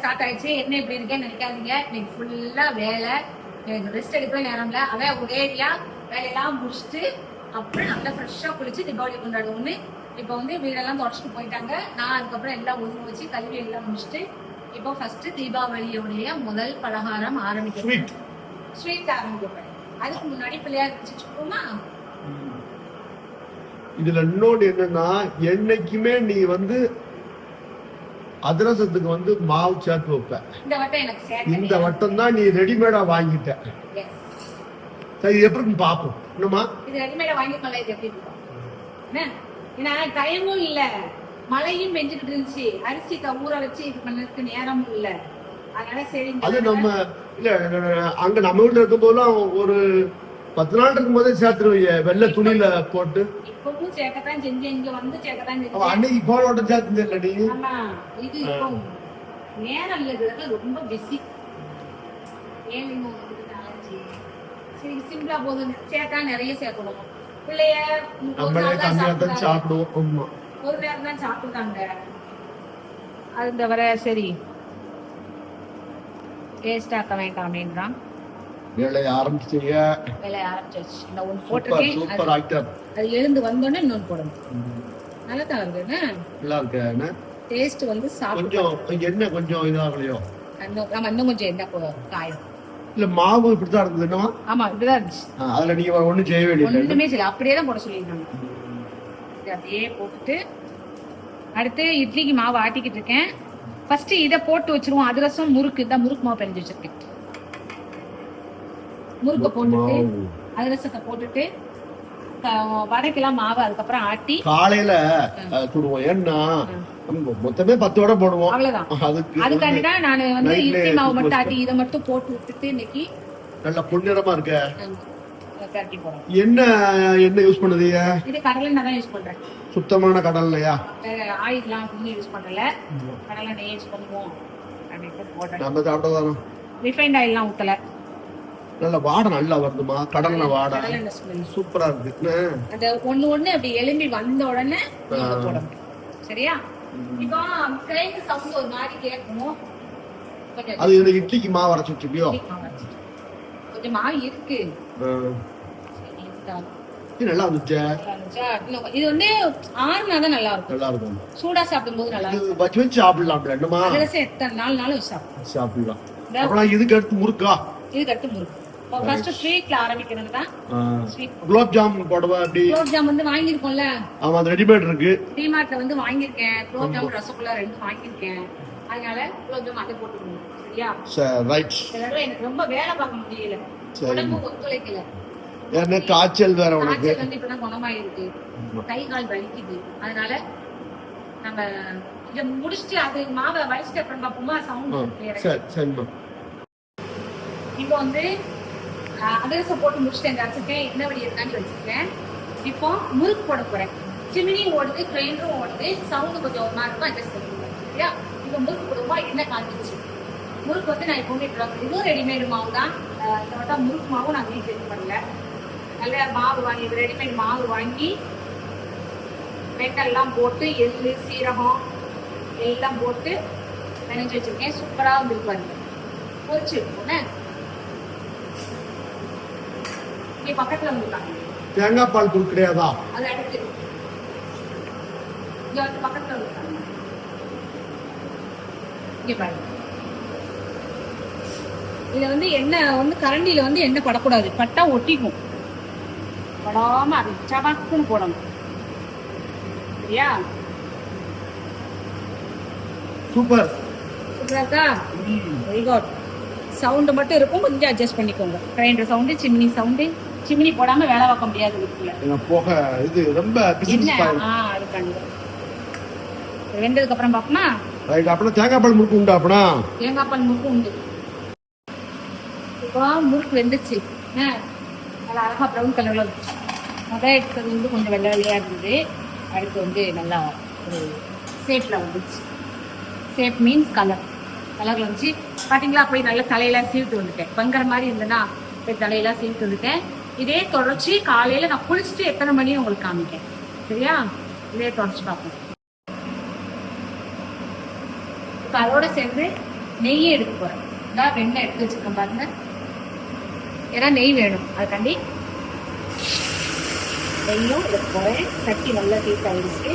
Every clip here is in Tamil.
ஸ்டார்ட் ஆயிடுச்சு. என்ன இப்படி இருக்கேன்னு நினைக்காதீங்க. இன்னைக்கு ஃபுல்லா வேலை. எனக்கு ரெஸ்ட் எடுக்கவே நேரம் இல்லை. அதான் ஒரேடியா வேலையெல்லாம் முடிச்சுட்டு அப்புறம் நல்லா ஃப்ரெஷ்ஷாக குளிச்சு தீபாவளி கொண்டாடுவோம்னு. இப்போ வந்து வீடெல்லாம் தொடச்சிட்டு போயிட்டாங்க. நான் அதுக்கப்புறம் எல்லாம் ஒதுங்க வச்சு கல்வி எல்லாம் முடிச்சுட்டு இப்போ ஃபர்ஸ்ட் தீபாவளியோடைய முதல் பலகாரம் ஆரம்பிக்கிறேன் ஸ்வீட் ஆரம்பிக்கிறேன் அதுக்கு முன்னாடி பிள்ளையார் வச்சுக்கோமா இதுல இன்னொன்று என்னன்னா என்னைக்குமே நீ வந்து அதிரசத்துக்கு வந்து மாவு சேர்த்து வைப்ப. இந்த வட்டம் தான் நீ ரெடிமேடா வாங்கிட்ட. சரி எப்படி பார்ப்போம். என்னம்மா? இது ரெடிமேடா வாங்கிக்கல இது எப்படி ஏன்னா டைமும் இல்ல. மழையும் பெஞ்சுக்கிட்டு இருந்துச்சு. அரிசி ஊற வச்சு இது பண்ணதுக்கு நேரமும் இல்ல. அதனால சரி அது நம்ம இல்ல அங்க நம்ம வீட்டுல இருக்கும் போதெல்லாம் ஒரு பத்து நாள் இருக்கும் போதே சேர்த்துருவீங்க. வெள்ளை துணியில போட்டு. இப்பவும் சேர்க்கத்தான் செஞ்சேன். இங்க வந்து சேர்க்கத்தான் அவன் செஞ்சேன். அன்னைக்கு போனோட சேர்த்து இல்ல நீ ஆமா இது இப்போ நேரம் இல்லதுல ரொம்ப பிஸி நாலஞ்சு சரி சிம்பிளா போதும். சேர்த்தா நிறைய சேர்க்கணும். பிள்ளைய நம்மளே கம்மியா தான் சாப்பிடுறாங்க. சாப்பிடுவோம். ஒரு நேரம் தான் சாப்பிட்டாங்க. அது தவிர சரி. வேஸ்ட் ஆக்க வேண்டாம் அப்படின்றான். வேலையை ஆரம்பிச்சீங்க வேலையை ஆரம்பிச்சாச்சு. இந்த ஒன்று போட்டிருக்கேன் சூப்பர் ஆக்டர் அது எழுந்து வந்தோடனே இன்னொன்று போடணும் நல்லா தான் இருக்குன்னு நல்லா இருக்கு டேஸ்ட் வந்து சாப்பிட்டு கொஞ்சம் என்ன கொஞ்சம் இதாகலையோ? இன்னும் ஆமா இன்னும் கொஞ்சம் என்ன போ- காயும். இல்ல மாவு இப்படித்தான் இருந்தது என்னவா? ஆமா இப்படிதான் இருந்துச்சு. ஆ, அதுல நீங்க ஒண்ணும் செய்ய வேண்டியது ஒண்ணுமே சரி அப்படியே தான் போட சொல்லியிருக்காங்க இது அப்படியே போட்டுட்டு அடுத்து இட்லிக்கு மாவு ஆட்டிக்கிட்டு இருக்கேன். ஃபர்ஸ்ட் இதை போட்டு வச்சிருவோம். அதிரசம் முறுக்கு. இந்த முறுக்கு மாவு பிணைஞ்சு வச்சிருக்கேன். முறுக்க போட்டுட்டு. அதிரசத்தை போட்டுட்டு வடைக்கெல்லாம் மாவு அதுக்கப்புறம் ஆட்டி காலையில சுடுவோம். ஏன்னா மொத்தமே பத்து வடை போடுவோம். அவ்வளவுதான். அதுக்கு அதுக்காண்டி தான் நான் வந்து இட்லி மாவு மட்டும் ஆட்டி இதை மட்டும் போட்டு விட்டுட்டு இன்னைக்கு நல்ல பொன்னிறமா இருக்க. என்ன என்ன யூஸ் பண்ணுதீங்க இது கடலை நான் தான் யூஸ் பண்றேன். சுத்தமான வேற ஆயில்லாம் வந்து யூஸ் பண்ணல. கடலை நெய் யூஸ் பண்ணுவோம். அப்படின்ட்டு போடுறேன். நம்ம சாப்பிட்டதானோ? ரிஃபைண்ட் ஆயில்லாம் ஊத்தல. நல்ல வாடை நல்லா வருதுமா கடல்ல வாடை. சூப்பரா இருக்கு? அந்த ஒண்ணு ஒண்ணு அப்படி எலும்பி வந்த உடனே போடணும். சரியா? இப்போ கிரைண்ட் சவுண்ட் ஒரு மாதிரி கேட்கும்? அது இந்த இட்லிக்கு மாவு அரைச்சு. கொஞ்சம் மாவு இருக்கு. நல்லா இருந்துச்சா? இது வந்து ஆறுனாதான் நல்லா இருக்கும். நல்லா இருக்கும். சூடா சாப்பிடும்போது நல்லா இருக்கும். இது வச்சு வச்சு சாப்பிடலாம் என்னமா அதிரசம் எத்தனை நாள் வச்சு சாப்பிடும் சாப்பிடலாம். அப்புறம் இதுக்கு அடுத்து முறுக்கா? இதுக்கு அடுத்து முறுக்கு. ஃபர்ஸ்ட் ஸ்வீட்ல ஆரம்பிக்கிறது தான் குலோப் ஜாமுன் போடுவா அப்படி குலோப் ஜாம் வந்து வாங்கியிருக்கோம்ல. ஆமா அது ரெடிமேட் இருக்கு. டிமார்ட்ல வந்து வாங்கியிருக்கேன். குலோப் ஜாம் ரசகுல்லா ரெண்டு வாங்கியிருக்கேன். அதனால குலோப் ஜாம் அதை போட்டுக்கணும். சரியா? ரைட் இதனால எனக்கு ரொம்ப வேலை பார்க்க முடியல. உடம்பு ஒத்துழைக்கல. என்ன காய்ச்சல் வேற உனக்கு. வந்து இப்பதான் குணமாயிருக்கு. கை கால் வலிக்குது. அதனால நம்ம இதை முடிச்சுட்டு அது மாவை வலிச்சுட்டு அப்புறம் பார்ப்போமா சவுண்ட் இப்போ வந்து அஹ், போட்டு முடிச்சுட்டு முடிச்சுட்டேன் வச்சிருக்கேன் என்ன வழி இருக்கான்னு வச்சிருக்கேன் இப்போ முறுக்கு போட போறேன். சிமினி ஓடுது கிரைண்டரும் ஓடுது சவுண்டு கொஞ்சம் ஒரு இருக்கும் அட்ஜஸ்ட் பண்ணிக்கிறேன் இல்லையா இப்போ முறுக்கு போடுவோமா என்ன காஞ்சிச்சு முறுக்கு வந்து நான் இப்போ இப்படி இதுவும் ரெடிமேடு மாவு தான். இந்த வட்டம் முறுக்கு மாவும் நான் வீட்டில் இது பண்ணல. நல்ல மாவு வாங்கி ரெடிமேட் மாவு வாங்கி வெட்டெல்லாம் போட்டு எள்ளு சீரகம் எல்லாம் போட்டு நினைஞ்சு வச்சிருக்கேன். சூப்பராக வந்துருப்பாரு பொரிச்சு பொறிச்சு இங்க தேங்காய் பால் குடு கிடையாதா? இதுல வந்து எண்ணெய் வந்து கரண்டியில வந்து எண்ணெய் படக்கூடாது? பட்டா ஒட்டிக்கும். படாம அது சபாக்குன்னு போடணும். சரியா? சூப்பர். சூப்பரா இருக்கா? வெரி குட் சவுண்டு மட்டும் இருக்கும் கொஞ்சம் அட்ஜஸ்ட் பண்ணிக்கோங்க. Grinder sound chimney sound chimney போடாம வேலை பார்க்க முடியாது எங்க போக இது ரொம்ப பிசினஸ் வெந்ததுக்கு அப்புறம் பார்ப்போமா? ரைட் அப்படின்னா தேங்காய் பால் முறுக்கு உண்டா அப்படின்னா? தேங்காய் பால் முறுக்கு உண்டு. இப்போ முறுக்கு வெந்துச்சு நல்லா அழகா ப்ரௌன் கலர்ல முதல் எடுத்தது வந்து கொஞ்சம் வெள்ளை வெள்ளையா இருந்தது. அடுத்து வந்து நல்லா ஒரு ஷேப்ல வந்துச்சு ஷேப் மீன்ஸ் கலர் கலர்ல வந்துச்சு. பாத்தீங்களா? போய் நல்லா தலையெல்லாம் சீவிட்டு வந்துட்டேன். பங்கர மாதிரி இருந்ததுன்னா போய் தலையெல்லாம் சீவிட்டு வந்துட்டேன். இதே தொடர்ச்சி காலையில நான் குளிச்சுட்டு எத்தனை மணி உங்களுக்கு காமிக்கேன் சரியா? இதே தொடர்ச்சி பார்ப்போம். இப்போ அதோட சேர்ந்து நெய்யே எடுக்க போறேன். இதான் வெண்ணெய் எடுத்து வச்சிருக்கேன் பாருங்க. ஏன்னா நெய் வேணும். அதுக்காண்டி நெய்யும் எடுக்க போறேன். சட்டி நல்லா ஹீட் ஆகிடுச்சு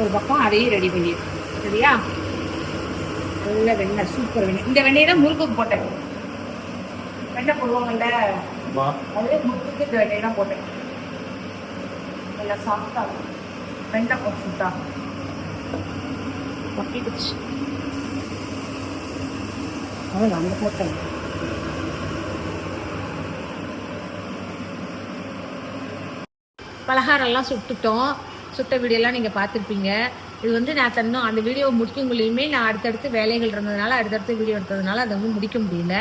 ஒரு பக்கம் அதையும் ரெடி பண்ணிடுறேன். சரியா? நல்ல வெண்ணெய் சூப்பர் வெண்ணெய். இந்த வெண்ணெய் தான் முறுக்குக்கு போட்டேன். வெண்ணெய் போடுவாங்கல்ல? அதுவே முறுக்குக்கு இந்த போட்டேன். நல்லா சாஃப்டாக இருக்கும். அங்கே போட்டேன். பலகாரம்லாம் சுட்டுட்டோம். சுட்ட வீடியோலாம் நீங்கள் பார்த்துருப்பீங்க. இது வந்து நான் தன்னும் அந்த வீடியோ முடிக்குங்குள்ளேயுமே நான் அடுத்தடுத்து வேலைகள் இருந்ததுனால அடுத்தடுத்து வீடியோ எடுத்ததுனால அதை வந்து முடிக்க முடியல.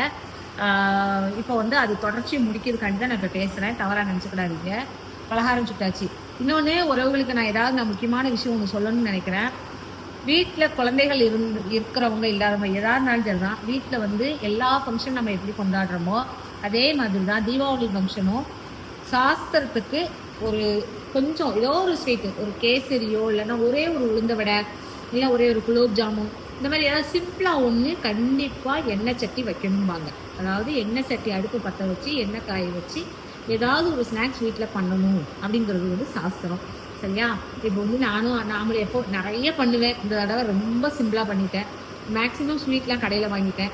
இப்போ வந்து அது தொடர்ச்சி முடிக்கிறதுக்காண்டி தான் நான் இப்போ பேசுகிறேன் தவறாக நினச்சிக்கிடாதீங்க. பலகாரம் சுட்டாச்சு. இன்னொன்று உறவுகளுக்கு நான் ஏதாவது நான் முக்கியமான விஷயம் ஒன்று சொல்லணும்னு நினைக்கிறேன். வீட்டில் குழந்தைகள் இருந்து இருக்கிறவங்க இல்லாதவங்க எதா இருந்தாலும் சரி தான் வீட்டில் வந்து எல்லா ஃபங்க்ஷன் நம்ம எப்படி கொண்டாடுறோமோ அதே மாதிரி தான் தீபாவளி ஃபங்க்ஷனும் சாஸ்திரத்துக்கு ஒரு கொஞ்சம் ஏதோ ஒரு ஸ்வீட்டு ஒரு கேசரியோ இல்லைன்னா ஒரே ஒரு உளுந்த வடை இல்லை ஒரே ஒரு குலோப் ஜாமுன் இந்த மாதிரி ஏதாவது சிம்பிளாக ஒன்று கண்டிப்பாக எண்ணெய் சட்டி வைக்கணும்பாங்க. அதாவது எண்ணெய் சட்டி அடுப்பு பற்ற வச்சு எண்ணெய் காய வச்சு ஏதாவது ஒரு ஸ்நாக்ஸ் வீட்டில் பண்ணணும் அப்படிங்கிறது வந்து சாஸ்திரம். சரியா? இப்போ வந்து நானும் நாமளும் எப்போ நிறைய பண்ணுவேன். இந்த தடவை ரொம்ப சிம்பிளாக பண்ணிட்டேன். மேக்ஸிமம் ஸ்வீட்லாம் கடையில் வாங்கிட்டேன்.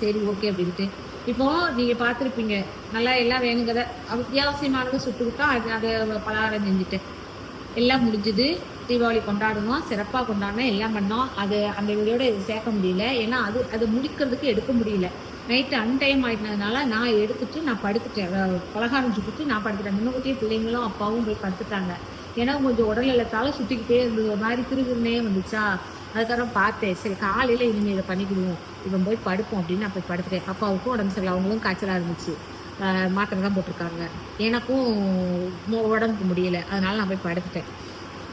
சரி ஓகே அப்படின்ட்டு. இப்போ நீங்கள் பார்த்துருப்பீங்க நல்லா எல்லாம் வேணுங்கிறத அத்தியாவசியமானது சுட்டுக்கிட்டா அது அதை பலகாரம் செஞ்சுட்டேன். எல்லாம் முடிஞ்சுது. தீபாவளி கொண்டாடணும் சிறப்பாக கொண்டாடணும் எல்லாம் பண்ணோம். அது அந்த வீடியோட இது சேர்க்க முடியல. ஏன்னா அது அது முடிக்கிறதுக்கு எடுக்க முடியல. நைட்டு அன்டைம் ஆயிட்டதுனால நான் எடுத்துட்டு நான் படுத்துட்டேன். பலகாரம் சுட்டுட்டு நான் படுத்துட்டேன். முன்னக்கூட்டியே பிள்ளைங்களும் அப்பாவும் போய் படுத்துட்டாங்க. ஏன்னா கொஞ்சம் உடல் இல்லத்தால சுற்றிக்கிட்டே இருந்தது. ஒரு மாதிரி திருகுருனே வந்துச்சா? அதுக்கப்புறம் பார்த்தேன். சரி காலையில் இனிமேல் இதை பண்ணிக்கிடுவோம். இவன் போய் படுப்போம் அப்படின்னு நான் போய் படுத்துட்டேன். அப்பாவுக்கும் உடம்பு சரியில்லை. அவங்களும் காய்ச்சலாக இருந்துச்சு. மாத்திரை தான் போட்டிருக்காங்க. எனக்கும் உடம்புக்கு முடியலை. அதனால நான் போய் படுத்துட்டேன்.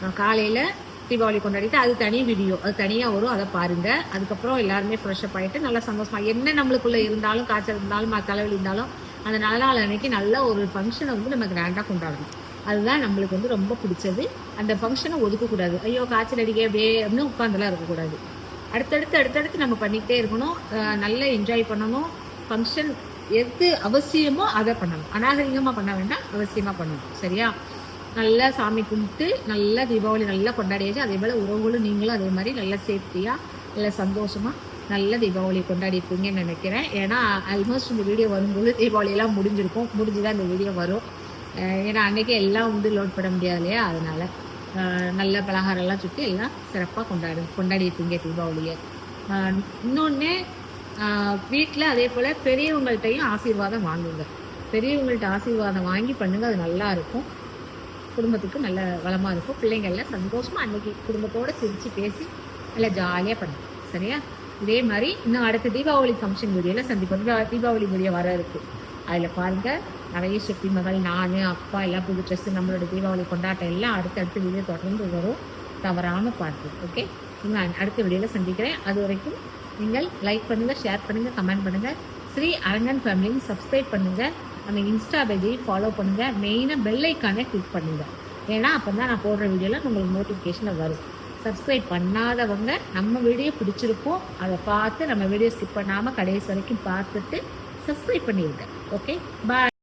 நான் காலையில் தீபாவளி கொண்டாடிட்டு அது தனி வீடியோ அது தனியாக வரும் அதை பாருங்கள் அதுக்கப்புறம் எல்லாருமே ஃப்ரெஷ்அப் ஆகிட்டு நல்லா சந்தோஷமாக என்ன நம்மளுக்குள்ளே இருந்தாலும் காய்ச்சல் இருந்தாலும் ம- தலைவலி இருந்தாலும் அந்த நல்ல நாள் அன்னைக்கு நல்ல ஒரு ஃபங்க்ஷனை வந்து நம்ம கிராண்டாக கொண்டாடணும். அதுதான் நம்மளுக்கு வந்து ரொம்ப பிடிச்சது. அந்த ஃபங்க்ஷனை ஒதுக்கக்கூடாது. ஐயோ காய்ச்சல் அடிக்க அப்படியே அப்படின்னு உட்காந்துலாம் இருக்கக்கூடாது. அடுத்தடுத்து அடுத்தடுத்து நம்ம பண்ணிக்கிட்டே இருக்கணும். நல்லா என்ஜாய் பண்ணணும். ஃபங்க்ஷன் எது அவசியமோ அதை பண்ணணும். அநாகரிகமாக பண்ண வேண்டாம் அவசியமாக பண்ணணும். சரியா? நல்லா சாமி கும்பிட்டு நல்லா தீபாவளி நல்லா கொண்டாடியாச்சு. அதே போல் உறவுகளும் நீங்களும் அதே மாதிரி நல்லா சேஃப்டியாக நல்லா சந்தோஷமாக நல்ல தீபாவளி கொண்டாடி இருப்பீங்கன்னு நினைக்கிறேன். ஏன்னா ஆல்மோஸ்ட் இந்த வீடியோ வரும்போது தீபாவளியெல்லாம் முடிஞ்சிருக்கும். முடிஞ்சு தான் இந்த வீடியோ வரும். ஏன்னா அன்றைக்கி எல்லாம் வந்து லோட் பண்ண முடியாது இல்லையா? அதனால் நல்ல பலகாரம்லாம் சுற்றி எல்லாம் சிறப்பாக கொண்டாடு கொண்டாடி இருப்பீங்க தீபாவளியை இன்னொன்று வீட்டில் அதே போல் பெரியவங்கள்ட்டையும் ஆசீர்வாதம் வாங்குங்க. பெரியவங்கள்ட்ட ஆசீர்வாதம் வாங்கி பண்ணுங்கள் அது நல்லாயிருக்கும் குடும்பத்துக்கு நல்ல வளமாக இருக்கும். பிள்ளைங்கள்லாம் சந்தோஷமாக அன்னைக்கு குடும்பத்தோடு சிரித்து பேசி நல்லா ஜாலியாக பண்ணும் சரியா? இதே மாதிரி இன்னும் அடுத்த தீபாவளி ஃபங்க்ஷன் வீடியோவில் சந்திப்போம். தீபாவளி வீடியோ வர இருக்கு. அதில் பாருங்கள் நிறைய சக்தி மகள் நான் அப்பா எல்லாம் புது ட்ரெஸ்ஸு நம்மளோட தீபாவளி கொண்டாட்டம் எல்லாம் அடுத்தடுத்த வீடியோ தொடர்ந்து வரும். தவறாமல் பார்த்து ஓகே நான் அடுத்த வீடியோவில் சந்திக்கிறேன். அது வரைக்கும் நீங்கள் லைக் பண்ணுங்கள் ஷேர் பண்ணுங்கள் கமெண்ட் பண்ணுங்கள் ஸ்ரீ அரங்கன் ஃபேமிலின்னு சப்ஸ்கிரைப் பண்ணுங்கள் நம்ம இன்ஸ்டா பேஜையும் ஃபாலோ பண்ணுங்கள் மெயினாக பெல் ஐக்கானே கிளிக் பண்ணுங்கள் ஏன்னா அப்போ தான் நான் போடுற வீடியோவில் உங்களுக்கு நோட்டிஃபிகேஷனில் வரும். சப்ஸ்கிரைப் பண்ணாதவங்க நம்ம வீடியோ பிடிச்சிருக்கோம். அதை பார்த்து நம்ம வீடியோ ஸ்கிப் பண்ணாமல் கடைசி வரைக்கும் பார்த்துட்டு சப்ஸ்கிரைப் பண்ணிடுங்க. Okay bye